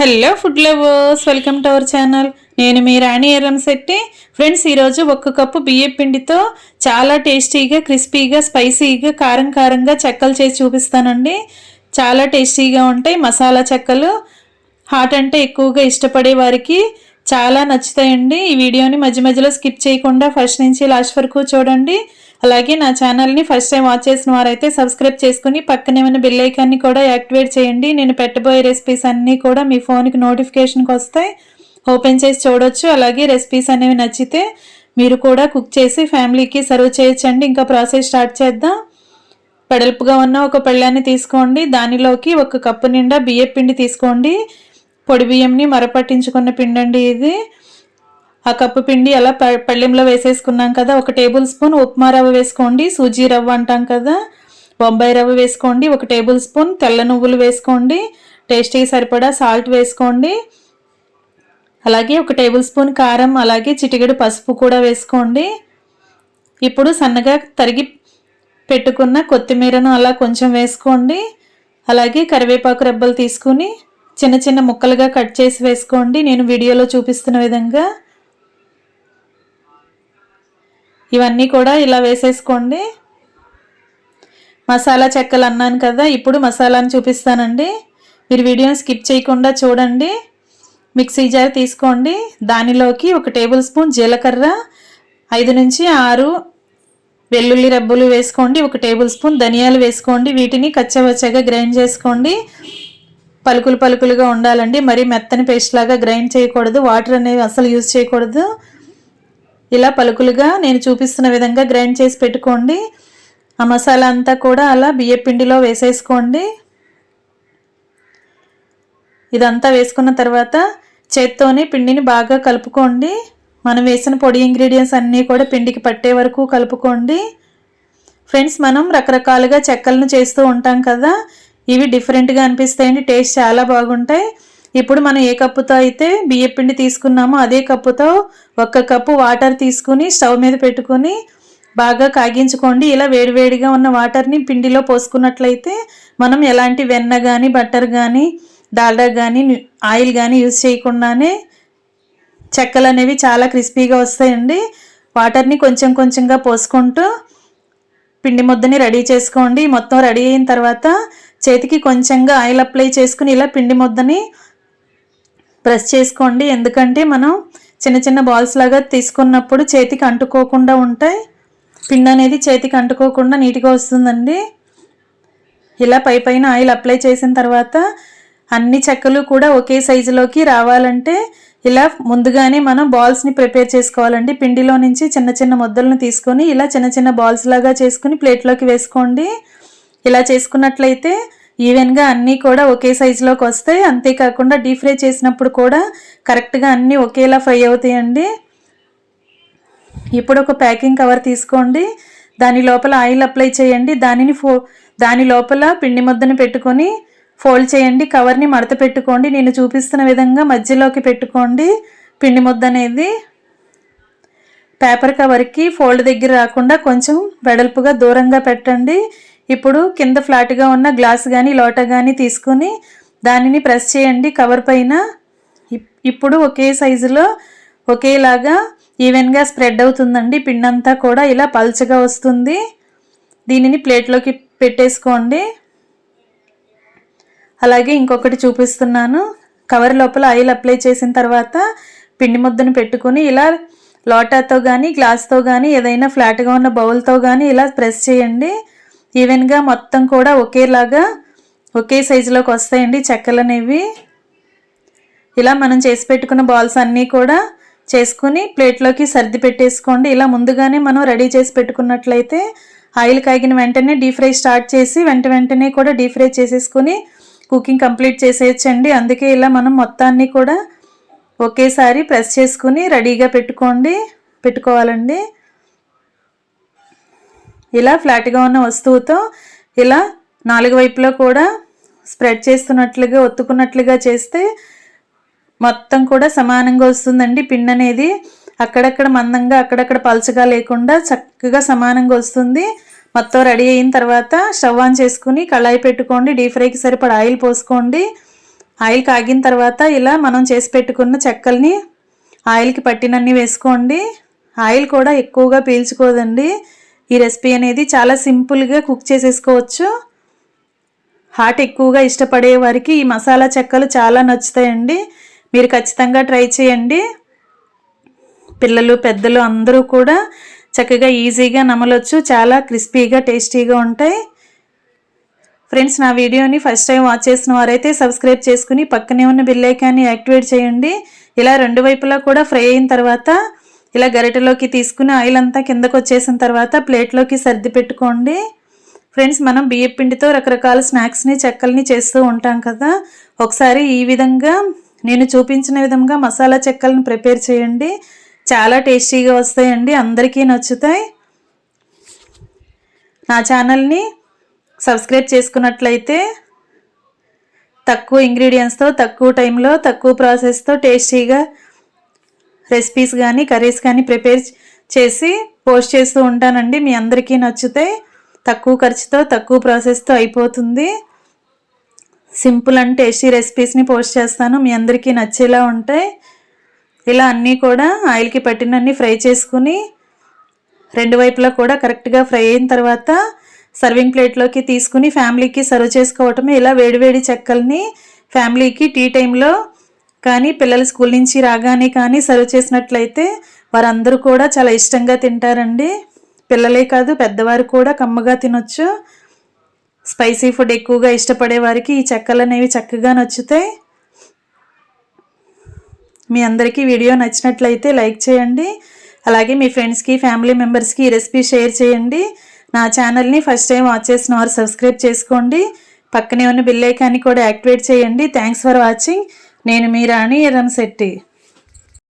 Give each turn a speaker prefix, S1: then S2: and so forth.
S1: Hello food lovers welcome to our channel నేను మీ Rani Erram Shetty. Friends ఈరోజు ఒక్క కప్పు బియ్యం పిండితో చాలా టేస్టీగా క్రిస్పీగా స్పైసీగా కారం కారంగా చెక్కలు చేసి చూపిస్తానండి. చాలా టేస్టీగా ఉంటాయి మసాలా చెక్కలు. హాట్ అంటే ఎక్కువగా ఇష్టపడే వారికి చాలా నచ్చుతాయండి. ఈ వీడియోని మధ్య మధ్యలో స్కిప్ చేయకుండా ఫస్ట్ నుంచి లాస్ట్ వరకు చూడండి. అలాగే నా ఛానల్ని ఫస్ట్ టైం వాచ్ చేసిన వారైతే సబ్స్క్రైబ్ చేసుకుని పక్కనే ఉన్న బెల్ ఐకాన్ని కూడా యాక్టివేట్ చేయండి. నేను పెట్టబోయే రెసిపీస్ అన్నీ కూడా మీ ఫోన్కి నోటిఫికేషన్కి వస్తాయి. ఓపెన్ చేసి చూడొచ్చు. అలాగే రెసిపీస్ అనేవి నచ్చితే మీరు కూడా కుక్ చేసి ఫ్యామిలీకి సర్వ్ చేయొచ్చండి. ఇంకా ప్రాసెస్ స్టార్ట్ చేద్దాం. పెడల్పుగా ఉన్న ఒక పళ్ళాన్ని తీసుకోండి. దానిలోకి ఒక కప్పు నిండా బియ్యం పిండి తీసుకోండి. పొడి బియ్యంని మరపట్టించుకున్న పిండి అండి ఇది. ఆ కప్పు పిండి అలా ప- పళ్ళెంలో వేసేసుకున్నాం కదా. ఒక టేబుల్ స్పూన్ ఉప్మా రవ్వ వేసుకోండి. సూజీ రవ్వ అంటాం కదా. బొంబాయి రవ్వ వేసుకోండి. ఒక టేబుల్ స్పూన్ తెల్ల నువ్వులు వేసుకోండి. టేస్టీకి సరిపడా సాల్ట్ వేసుకోండి. అలాగే ఒక టేబుల్ స్పూన్ కారం అలాగే చిటికెడు పసుపు కూడా వేసుకోండి. ఇప్పుడు సన్నగా తరిగి పెట్టుకున్న కొత్తిమీరను అలా కొంచెం వేసుకోండి. అలాగే కరివేపాకు రెబ్బలు తీసుకుని చిన్న చిన్న ముక్కలుగా కట్ చేసి వేసుకోండి. నేను వీడియోలో చూపిస్తున్న విధంగా. ఇవన్నీ కూడా ఇలా వేసేసుకోండి. మసాలా చెక్కలు అన్నాను కదా ఇప్పుడు మసాలాను చూపిస్తానండి. మీరు వీడియోని స్కిప్ చేయకుండా చూడండి. మిక్సీ జార్ తీసుకోండి. దానిలోకి ఒక టేబుల్ స్పూన్ జీలకర్ర ఐదు నుంచి ఆరు వెల్లుల్లి రబ్బులు వేసుకోండి. ఒక టేబుల్ స్పూన్ ధనియాలు వేసుకోండి. వీటిని కచ్చవచ్చగా గ్రైండ్ చేసుకోండి. పలుకులు పలుకులుగా ఉండాలండి. మరీ మెత్తని పేస్ట్ లాగా గ్రైండ్ చేయకూడదు. వాటర్ అనేవి అసలు యూజ్ చేయకూడదు. ఇలా పలుకులుగా నేను చూపిస్తున్న విధంగా గ్రైండ్ చేసి పెట్టుకోండి. ఆ మసాలా అంతా కూడా అలా బియ్య పిండిలో వేసేసుకోండి. ఇదంతా వేసుకున్న తర్వాత చేత్తోనే పిండిని బాగా కలుపుకోండి. మనం వేసిన పొడి ఇంగ్రీడియంట్స్ అన్నీ కూడా పిండికి పట్టే వరకు కలుపుకోండి. ఫ్రెండ్స్ మనం రకరకాలుగా చెక్కలను చేస్తూ ఉంటాం కదా. ఇవి డిఫరెంట్గా అనిపిస్తాయండి టేస్ట్ చాలా బాగుంటాయి. ఇప్పుడు మనం ఏ కప్పుతో అయితే బియ్యం పిండి తీసుకున్నామో అదే కప్పుతో ఒక్క కప్పు వాటర్ తీసుకుని స్టవ్ మీద పెట్టుకుని బాగా కాగించుకోండి. ఇలా వేడివేడిగా ఉన్న వాటర్ని పిండిలో పోసుకున్నట్లయితే మనం ఎలాంటి వెన్న కానీ బటర్ కానీ డాల్డా కానీ ఆయిల్ కానీ యూజ్ చేయకుండానే చెక్కలు అనేవి చాలా క్రిస్పీగా వస్తాయండి. వాటర్ని కొంచెం కొంచెంగా పోసుకుంటూ పిండి ముద్దని రెడీ చేసుకోండి. మొత్తం రెడీ అయిన తర్వాత చేతికి కొంచెంగా ఆయిల్ అప్లై చేసుకుని ఇలా పిండి ముద్దని ప్రెస్ చేసుకోండి. ఎందుకంటే మనం చిన్న చిన్న బాల్స్ లాగా తీసుకున్నప్పుడు చేతికి అంటుకోకుండా ఉంటాయి. పిండి అనేది చేతికి అంటుకోకుండా నీట్గా వస్తుందండి. ఇలా పై పైన ఆయిల్ అప్లై చేసిన తర్వాత అన్ని చెక్కలు కూడా ఒకే సైజులోకి రావాలంటే ఇలా ముందుగానే మనం బాల్స్ని ప్రిపేర్ చేసుకోవాలండి. పిండిలో నుంచి చిన్న చిన్న ముద్దలను తీసుకొని ఇలా చిన్న చిన్న బాల్స్ లాగా చేసుకుని ప్లేట్లోకి వేసుకోండి. ఇలా చేసుకున్నట్లయితే ఈవెన్గా అన్నీ కూడా ఒకే సైజులోకి వస్తాయి అంతేకాకుండా డీప్ ఫ్రై చేసినప్పుడు కూడా కరెక్ట్గా అన్నీ ఒకేలా ఫ్రై అవుతాయండి. ఇప్పుడు ఒక ప్యాకింగ్ కవర్ తీసుకోండి. దాని లోపల ఆయిల్ అప్లై చేయండి. దానిని ఫో దాని లోపల పిండి ముద్దను పెట్టుకొని ఫోల్డ్ చేయండి. కవర్ని మడత పెట్టుకోండి. నేను చూపిస్తున్న విధంగా మధ్యలోకి పెట్టుకోండి పిండి ముద్ద అనేది. పేపర్ కవర్కి ఫోల్డ్ దగ్గర రాకుండా కొంచెం వెడల్పుగా దూరంగా పెట్టండి. ఇప్పుడు కింద ఫ్లాట్గా ఉన్న గ్లాస్ కానీ లోట కానీ తీసుకుని దానిని ప్రెస్ చేయండి. కవర్ పైన ఇప్- ఇప్పుడు ఒకే సైజులో ఒకేలాగా ఈవెన్గా స్ప్రెడ్ అవుతుందండి. పిండంతా కూడా ఇలా పల్చగా వస్తుంది. దీనిని ప్లేట్లోకి పెట్టేసుకోండి. అలాగే ఇంకొకటి చూపిస్తున్నాను. కవర్ లోపల ఆయిల్ అప్లై చేసిన తర్వాత పిండి ముద్దను పెట్టుకుని ఇలా లోటాతో కానీ గ్లాస్తో కానీ ఏదైనా ఫ్లాట్గా ఉన్న బౌల్తో కానీ ఇలా ప్రెస్ చేయండి. ఈవెన్గా మొత్తం కూడా ఒకేలాగా ఒకే సైజులోకి వస్తాయండి చెక్కలు అనేవి ఇలా మనం చేసి పెట్టుకున్న బాల్స్ అన్నీ కూడా చేసుకుని ప్లేట్లోకి సర్ది పెట్టేసుకోండి. ఇలా ముందుగానే మనం రెడీ చేసి పెట్టుకున్నట్లయితే ఆయిల్ కాగిన వెంటనే డీప్ ఫ్రై స్టార్ట్ చేసి వెంట వెంటనే కూడా డీప్ ఫ్రై చేసేసుకుని కుకింగ్ కంప్లీట్ చేసేయచ్చండి. అందుకే ఇలా మనం మొత్తాన్ని కూడా ఒకేసారి ప్రెస్ చేసుకుని రెడీగా పెట్టుకోండి పెట్టుకోవాలండి. ఇలా ఫ్లాట్గా ఉన్న వస్తువుతో ఇలా నాలుగు వైపులో కూడా స్ప్రెడ్ చేస్తున్నట్లుగా ఒత్తుకున్నట్లుగా చేస్తే మొత్తం కూడా సమానంగా వస్తుందండి. పిన్ అనేది అక్కడక్కడ మందంగా అక్కడక్కడ పలచగా లేకుండా చక్కగా సమానంగా వస్తుంది. మొత్తం రెడీ అయిన తర్వాత స్టవ్ ఆన్ చేసుకుని కళాయి పెట్టుకోండి. డీప్ ఫ్రైకి సరిపడా ఆయిల్ పోసుకోండి. ఆయిల్ కాగిన తర్వాత ఇలా మనం చేసి పెట్టుకున్న చెక్కల్ని ఆయిల్కి పట్టినన్ని వేసుకోండి. ఆయిల్ కూడా ఎక్కువగా పీల్చుకోదండి. ఈ రెసిపీ అనేది చాలా సింపుల్గా కుక్ చేసేసుకోవచ్చు. హాట్ ఎక్కువగా ఇష్టపడే వారికి ఈ మసాలా చెక్కలు చాలా నచ్చుతాయండి. మీరు ఖచ్చితంగా ట్రై చేయండి. పిల్లలు పెద్దలు అందరూ కూడా చక్కగా ఈజీగా నమలొచ్చు. చాలా క్రిస్పీగా టేస్టీగా ఉంటాయి. ఫ్రెండ్స్ నా వీడియోని ఫస్ట్ టైం వాచ్ చేసిన వారైతే సబ్స్క్రైబ్ చేసుకుని పక్కనే ఉన్న బిల్లైకాన్ని యాక్టివేట్ చేయండి. ఇలా రెండు వైపులా కూడా ఫ్రై అయిన తర్వాత ఇలా గరిటెలోకి తీసుకుని ఆయిల్ అంతా కిందకు వచ్చేసిన తర్వాత ప్లేట్లోకి సర్ది పెట్టుకోండి. ఫ్రెండ్స్ మనం బియ్యం పిండితో రకరకాల స్నాక్స్ని చెక్కల్ని చేస్తూ ఉంటాం కదా. ఒకసారి ఈ విధంగా నేను చూపించిన విధంగా మసాలా చెక్కలను ప్రిపేర్ చేయండి. చాలా టేస్టీగా వస్తాయండి అందరికీ నచ్చుతాయి. నా ఛానల్ని సబ్స్క్రైబ్ చేసుకున్నట్లయితే తక్కువ ఇంగ్రీడియంట్స్తో తక్కువ టైంలో తక్కువ ప్రాసెస్తో టేస్టీగా రెసిపీస్ కానీ కర్రీస్ కానీ ప్రిపేర్ చేసి పోస్ట్ చేస్తూ ఉంటానండి. మీ అందరికీ నచ్చితే తక్కువ ఖర్చుతో తక్కువ ప్రాసెస్తో అయిపోతుంది. సింపుల్ అండ్ టేస్టీ రెసిపీస్ని పోస్ట్ చేస్తాను. మీ అందరికీ నచ్చేలా ఉంటాయి. ఇలా అన్నీ కూడా ఆయిల్కి పట్టినన్ని ఫ్రై చేసుకుని రెండు వైపులా కూడా కరెక్ట్గా ఫ్రై అయిన తర్వాత సర్వింగ్ ప్లేట్లోకి తీసుకుని ఫ్యామిలీకి సర్వ్ చేసుకోవటమే ఇలా వేడివేడి చెక్కల్ని ఫ్యామిలీకి టీ టైంలో కానీ పిల్లలు స్కూల్ నుంచి రాగానే కానీ సర్వ్ చేసినట్లయితే వారందరూ కూడా చాలా ఇష్టంగా తింటారండి. పిల్లలే కాదు పెద్దవారు కూడా కమ్మగా తినొచ్చు. స్పైసీ ఫుడ్ ఎక్కువగా ఇష్టపడే వారికి ఈ చెక్కలు అనేవి చక్కగా నచ్చుతాయి మీ అందరికీ వీడియో నచ్చినట్లయితే లైక్ చేయండి. అలాగే మీ ఫ్రెండ్స్కి ఫ్యామిలీ మెంబర్స్కి ఈ రెసిపీ షేర్ చేయండి. నా ఛానల్ని ఫస్ట్ టైం వాచ్ చేసిన వారు సబ్స్క్రైబ్ చేసుకోండి. పక్కనే ఉన్న బిల్ ఐకాన్ని కూడా యాక్టివేట్ చేయండి. Thanks for watching. నేను మీ రాణి ఎర్రంశెట్టి